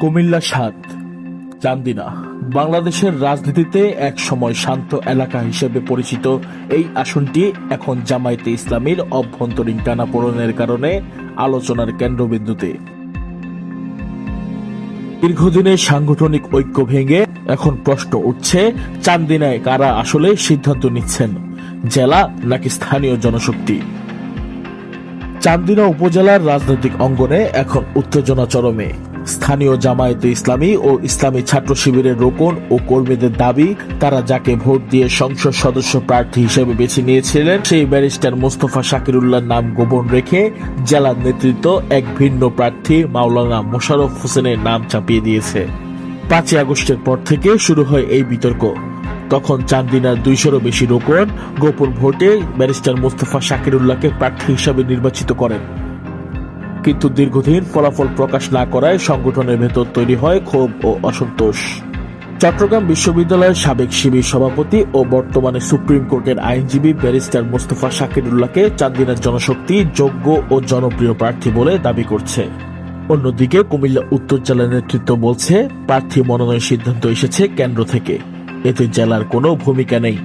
কুমিল্লা সাত, চান্দিনা, বাংলাদেশের রাজনীতিতে এক সময় শান্ত এলাকা হিসেবে পরিচিত এই আসনটি এখন জামায়াতে ইসলামীর অভ্যন্তরীণ টানাপোড়েনের কারণে আলোচনার কেন্দ্রবিন্দুতে। দীর্ঘদিনের সাংগঠনিক ঐক্য ভেঙে এখন প্রশ্ন উঠছে, চান্দিনায় কারা আসলে সিদ্ধান্ত নিচ্ছেন, জেলা নাকি স্থানীয় জনশক্তি? চান্দিনা উপজেলার রাজনৈতিক অঙ্গনে এখন উত্তেজনা চরমে। স্থানীয় জামায়াতে ইসলামী ও ইসলামী ছাত্র শিবিরের রোকন ও কর্মীদের দাবি, তারা যাকে ভোট দিয়ে সংসদ সদস্য প্রার্থী হিসেবে বেছে নিয়েছিলেন, সেই ব্যারিস্টার মোস্তফা শাকিরুল্লাহর নাম গোপন রেখে জেলার নেতৃত্ব এক ভিন্ন প্রার্থী মাওলানা মোশাররফ হোসেনের নাম চাপিয়ে দিয়েছে। পাঁচই আগস্টের পর থেকে শুরু হয় এই বিতর্ক। তখন চান্দিনার দুইশোরও বেশি রোকন গোপন ভোটে ব্যারিস্টার মোস্তফা শাকিরুল্লাহকে প্রার্থী হিসাবে নির্বাচিত করেন। কিন্তু দীর্ঘদিন ফলাফল প্রকাশ না করায় সংগঠনের ভেতর তৈরি হয় ক্ষোভ ও অসন্তোষ। চট্টগ্রাম বিশ্ববিদ্যালয়ের সাবেক শিবির সভাপতি ও বর্তমানে সুপ্রিম কোর্টের আইনজীবী ব্যারিস্টার মোস্তফা শাকিরুল্লাহকে চান্দিনার জনশক্তি, যোগ্য ও জনপ্রিয় প্রার্থী বলে দাবি করছে। অন্যদিকে কুমিল্লা উত্তর জেলার নেতৃত্ব বলছে, প্রার্থী মনোনয়ন সিদ্ধান্ত এসেছে কেন্দ্র থেকে। এতে জেলার কোনো ভূমিকা নেই।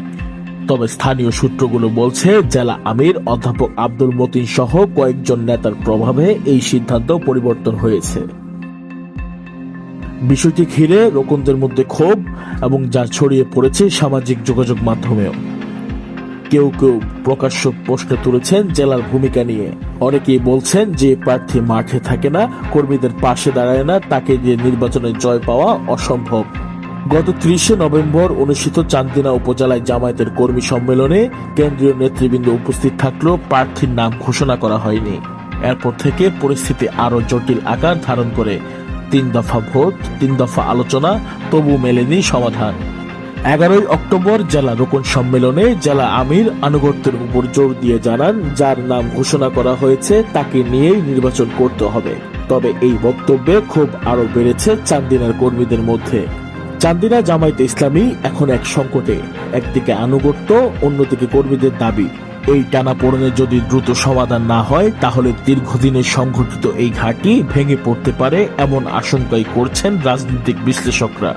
তবে স্থানীয় সূত্রগুলো বলছে, জেলা আমির অধ্যাপক আব্দুল মতিন সহ কয়েকজন নেতার প্রভাবে এই সিদ্ধান্ত পরিবর্তন হয়েছে। বিষয়টি ঘিরে রোকনদের মধ্যে ক্ষোভ এবং যা ছড়িয়ে পড়েছে সামাজিক যোগাযোগ মাধ্যমেও। কেউ কেউ প্রকাশ্য প্রশ্ন তুলেছেন জেলার ভূমিকা নিয়ে। অনেকেই বলছেন যে প্রার্থী মাঠে থাকে না, কর্মীদের পাশে দাঁড়ায় না, তাকে দিয়ে নির্বাচনে জয় পাওয়া অসম্ভব। গত ত্রিশে নভেম্বর অনুষ্ঠিত চান্দিনা উপজেলায় জামায়াতের কর্মী সম্মেলনে কেন্দ্রীয় নেতৃবৃন্দ উপস্থিত থাকলেও প্রার্থীর নাম ঘোষণা করা হয়নি। এরপর থেকে পরিস্থিতি আরও জটিল আকার ধারণ করে। তিন দফা ভোট, তিন দফা আলোচনা, তবু মেলেনি সমাধান। এগারোই অক্টোবর জেলা রোকন সম্মেলনে জেলা আমির আনুগত্যের উপর জোর দিয়ে জানান, যার নাম ঘোষণা করা হয়েছে তাকে নিয়েই নির্বাচন করতে হবে। তবে এই বক্তব্যে ক্ষোভ আরও বেড়েছে চান্দিনার কর্মীদের মধ্যে। চান্দিনা জামায়াতে ইসলামী এখন এক সংকটে। একদিকে আনুগত্য, অন্যদিকে কর্মীদের দাবি। এই টানাপোড়েনে যদি দ্রুত সমাধান না হয়, তাহলে দীর্ঘদিনের সংঘটিত এই ঘাঁটি ভেঙে পড়তে পারে এমন আশঙ্কাই করছেন রাজনৈতিক বিশ্লেষকরা।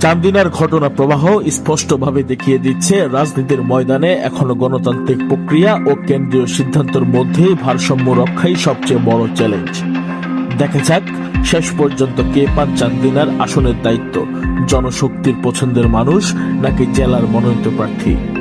চান্দিনার ঘটনা প্রবাহ স্পষ্টভাবে দেখিয়ে দিচ্ছে রাজনীতির ময়দানে এখনও গণতান্ত্রিক প্রক্রিয়া ও কেন্দ্রীয় সিদ্ধান্তের মধ্যে ভারসাম্য রক্ষাই সবচেয়ে বড় চ্যালেঞ্জ। দেখা যাক, শেষ পর্যন্ত কে পান চান্দিনার আসনের দায়িত্ব? জনশক্তির পছন্দের মানুষ নাকি জেলার মনোনীত প্রার্থী?